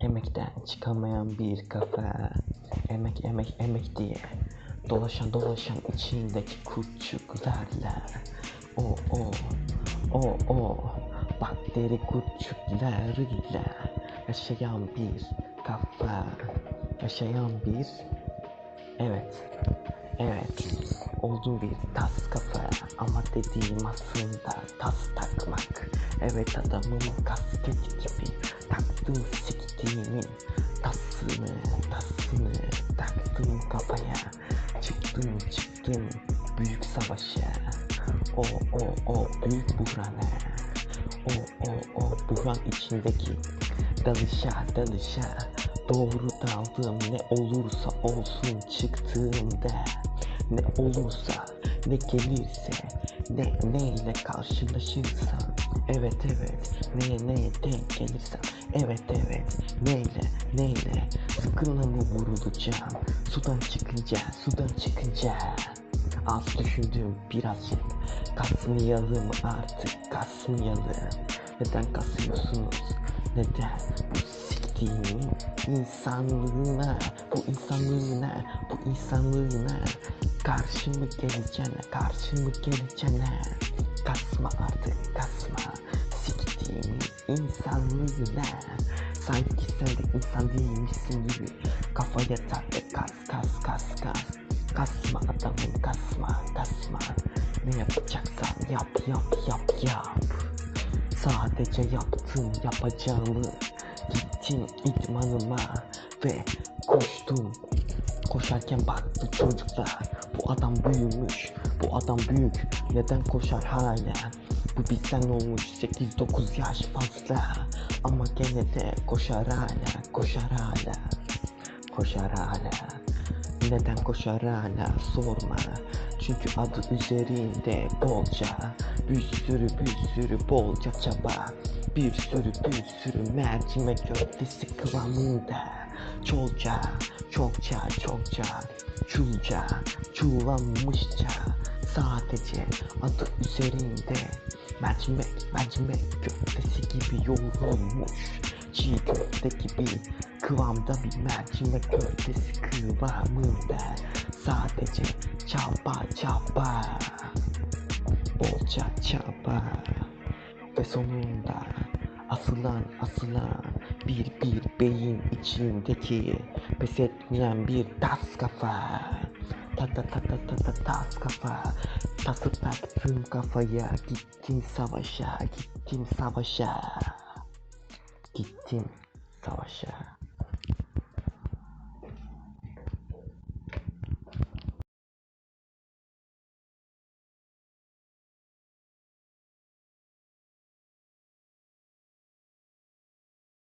Emekten çıkamayan bir kafa Emek emek emek diye Dolaşan dolaşan içindeki kurtçuklarla O o o o. Bakteri kurtçuklarıyla Yaşayan bir kafa Yaşayan bir Evet Evet. Olduğum bir tas kafa Ama dediğim aslında tas takmak. Evet adamım kasket gibi Taktım siktiğimin tasını Tasını taktım kafaya. Çıktım çıktım büyük savaşa. O o o büyük buhrana. O o o buhran içindeki dalışa dalışa. Doğru daldım ne olursa olsun çıktığımda. Ne olursa ne gelirse ne neyle karşılaşırsam. Evet evet. Neye neye denk gelirsem. Evet evet. Neyle neyle. Sıkına mı vurulacağım. Sudan çıkınca sudan çıkınca Az düşündüm birazcık Kasmayalım artık kasmayalım. Neden kasıyorsunuz? Neden? Bu siktiğimin insanlığına bu insanlığına bu insanlığına. Karşı mı geleceğine karşı mı geleceğine kasma artık kasma. Siktiğimin insanlığına. Sanki sen de insan değilmişsin gibi. Kafaya tak ve kas kas kas kas. Kasma adamım kasma kasma. Ne yapacaksan yap yap yap yap. Sadece yaptım yapacağımı Gittim idmanıma ve koştum. Koşarken baktı çocuklar. Bu adam büyümüş. Bu adam büyük. Neden koşar hala Bu bizden olmuş 8-9 yaş fazla. Ama gene de koşar hala Koşar hala Koşar hala neden koşar hala sorma Çünkü adı üzerinde bolca Bir sürü bir sürü bolca çaba Bir sürü bir sürü mercimek köftesi kıvamında. Çolca çokça çokça Çulca çuvamışça Sadece adı üzerinde Mercimek mercimek köftesi gibi yoğrulmuş Çiğ köfte gibi kıvamda bir mercimek köftesi kıvamında Sadece çaba çaba Bolca çaba Ve sonunda asılan asılan bir bir beyin içindeki Pes etmeyen bir tas kafa. Ta ta ta ta ta ta tas kafa. Tası taktım kafaya gittim savaşa gittim savaşa. Gittim savaşa